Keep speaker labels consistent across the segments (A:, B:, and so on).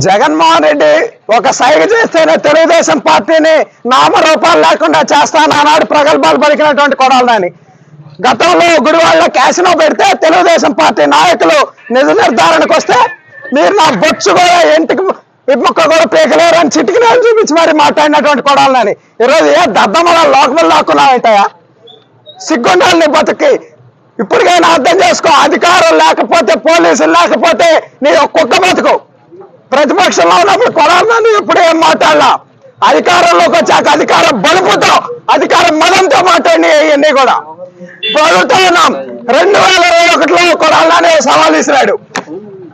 A: జగన్మోహన్ రెడ్డి ఒక సైగ చేస్తేనే తెలుగుదేశం పార్టీని నామరూపాలు లేకుండా చేస్తాను ఆనాడు ప్రగల్భాలు పలికినటువంటి కొడాలని గతంలో గుడివాళ్ళ క్యాసినో పెడితే తెలుగుదేశం పార్టీ నాయకులు నిజ నిర్ధారణకు వస్తే మీరు నా బొచ్చు కూడా ఇంటికి విముక్క కూడా పీకలేరు అని చిటికి నేను చూపించి మరి మాట్లాడినటువంటి కొడాలని. ఈరోజు ఏ దద్దమ్మల లోకములు లాక్కున్నావంటాయా సిగ్గుండాలని బతుకి ఇప్పటికైనా అర్థం చేసుకో అధికారం లేకపోతే పోలీసులు లేకపోతే నీ ఒక కుక్క బతుకు. ప్రతిపక్షంలో ఉన్నప్పుడు కొడాలని ఇప్పుడు ఏం మాట్లాడలా? అధికారంలోకి వచ్చాక అధికారం బలుపుతో అధికారం మదంతో మాట్లాడి ఇవన్నీ కూడా. ఇప్పుడు అడుగుతా ఉన్నాం. రెండు వేల ఇరవై ఒకటిలో కొడాలని సవాల్ ఇసిరాడు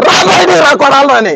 A: రా బయటికి రా కొడాలని